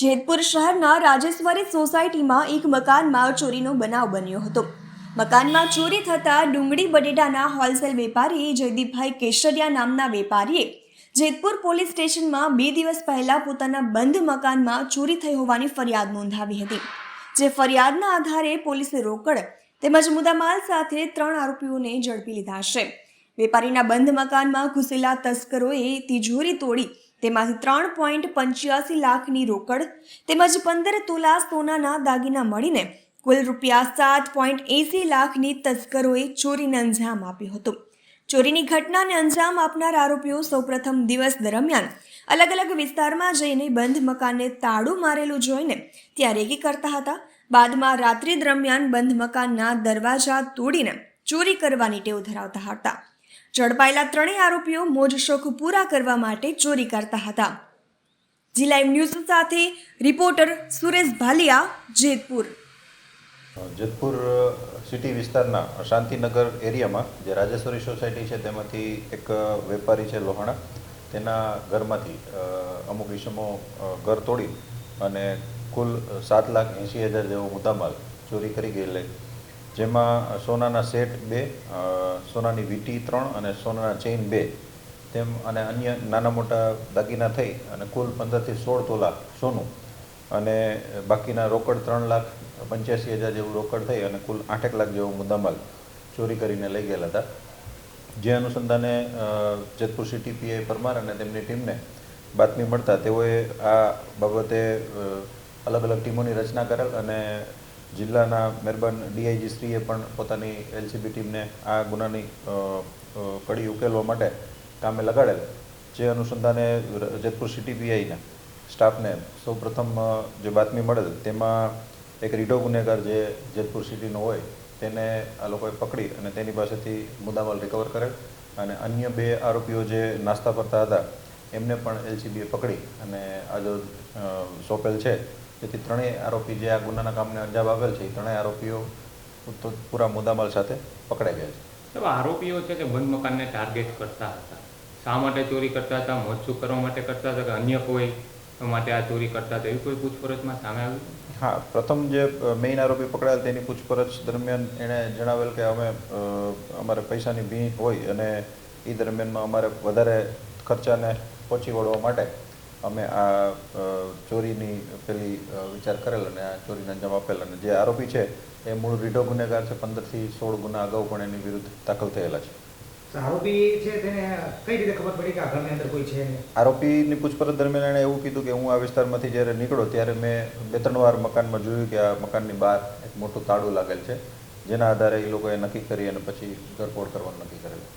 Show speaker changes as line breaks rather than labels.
જેતપુર શહેરના રાજેશ્વરી સોસાયટીમાં એક મકાનમાં ચોરીનો બનાવ બન્યો હતો. મકાનમાં ચોરી થતાં ડુંગળી બટેટાના હોલસેલ વેપારી જયદીપભાઈ કેશરિયા નામના વેપારીએ જેતપુર પોલીસ સ્ટેશનમાં બે દિવસ પહેલાં પોતાના બંધ મકાનમાં ચોરી થઈ હોવાની ફરિયાદ નોંધાવી હતી, જે ફરિયાદના આધારે પોલીસે રોકડ તેમજ મુદ્દામાલ સાથે ત્રણ આરોપીઓને ઝડપી લીધા છે. વેપારીના બંધ મકાનમાં ઘૂસેલા તસ્કરોએ તિજોરી તોડી તેમાંથી ત્રણ પોઈન્ટ પંચ્યાસી લાખની રોકડ તેમજ પંદર તોલા સોનાના દાગીના મળીને કુલ રૂપિયા સાત પોઈન્ટ એંસી લાખની તસ્કરોએ ચોરીને અંજામ આપ્યો હતો. ચોરીની ઘટનાને અંજામ આપનાર આરોપીઓ સૌપ્રથમ દિવસ દરમિયાન અલગ અલગ વિસ્તારમાં જઈને બંધ મકાનને તાળું મારેલું જોઈને ત્યાં રેગી કરતા હતા. બાદમાં રાત્રિ દરમિયાન બંધ મકાનના દરવાજા તોડીને ચોરી કરવાની ટેવ ધરાવતા હતા. ઝડપાયેલા ત્રણેય આરોપીઓ મોજ શોખ પૂરા કરવા માટે ચોરી કરતા હતા. જી લાઈવ ન્યૂઝ સાથે રિપોર્ટર સુરેશ ભાલિયા, જેતપુર.
જેતપુર સિટી વિસ્તારના શાંતિનગર એરિયામાં, જે રાજેશ્વરી સોસાયટી છે, તેમાંથી એક વેપારી છે, લોહાણા. તેના ઘરમાંથી અમુક વિષમો ઘર તોડી અને કુલ સાત લાખ એંસી હજાર જેવો મુદ્દામાલ ચોરી કરી ગયેલ જેમાં સોનાના સેટ બે સોનાની વીટી ત્રણ અને સોનાના ચેઇન બે. તેમ અને અન્ય નાના મોટા દાગીના થઈ અને કુલ પંદરથી સોળ તોલા સોનું. અને બાકીના રોકડ ત્રણ લાખ પંચ્યાસી હજાર જેવું રોકડ થઈ અને કુલ આઠેક લાખ જેવો મુદ્દામાલ ચોરી કરીને લઈ ગયેલા હતા. જે અનુસંધાને જેતપુર સિટી પીઆઈ પરમાર અને તેમની ટીમને બાતમી મળતા તેઓએ આ બાબતે અલગ અલગ ટીમોની રચના કરેલ અને જિલ્લાના મહેરબાન ડીઆઈજી શ્રીએ પણ પોતાની એલસીબી ટીમને આ ગુનાની કડી ઉકેલવા માટે કામે લગાડેલ. જે અનુસંધાને જેતપુર સિટી પીઆઈના સ્ટાફને સૌપ્રથમ જે બાતમી મળેલ તેમાં એક રીઢો ગુનેગાર જે જેતપુર સિટીનો હોય તેને આ લોકોએ પકડી અને તેની પાસેથી મુદ્દામાલ રિકવર કરેલ અને અન્ય બે આરોપીઓ જે નાસ્તા કરતા હતા એમને પણ એલસીબીએ પકડી અને આજે સોંપેલ છે. જેથી ત્રણેય આરોપી જે આ ગુનાના કામને અંજામ આપેલ છે એ ત્રણેય આરોપીઓ પૂરા મુદ્દામાલ સાથે પકડાઈ ગયા છે.
આરોપીઓ છે કે બંધ મકાનને ટાર્ગેટ કરતા હતા. શા માટે ચોરી કરતા હતા? મોજસૂક કરવા માટે કરતા હતા? કે અન્ય કોઈ માટે આ ચોરી કરતા હતા? એવી કોઈ પૂછપરછમાં સામે આવ્યું
હા પ્રથમ જે મેઇન આરોપી પકડાયેલ તેની પૂછપરછ દરમિયાન એણે જણાવેલ કે અમે અમારે પૈસાની ભી હોય અને એ દરમિયાનમાં અમારે વધારે ખર્ચાને પહોંચી વળવા માટે અમે આ ચોરીની પેલી વિચાર કરેલ અને આ ચોરીને અંજામ આપેલ અને જે આરોપી છે એ મૂળ રીઢો ગુનેગાર છે પંદરથી સોળ ગુના અગાઉ પણ એની વિરુદ્ધ દાખલ થયેલા છે.
આરોપી છે તેને કઈ રીતે ખબર પડી કે આ ઘરની અંદર કોઈ છે?
આરોપીની પૂછપરછ દરમિયાન એણે એવું કીધું કે હું આ વિસ્તારમાંથી જ્યારે નીકળો ત્યારે મેં બે ત્રણ વાર મકાનમાં જોયું કે આ મકાનની બહાર એક મોટું તાળું લાગેલ છે. જેના આધારે એ લોકોએ નક્કી કરી અને પછી ધરપોડ કરવાનું નક્કી કરેલું.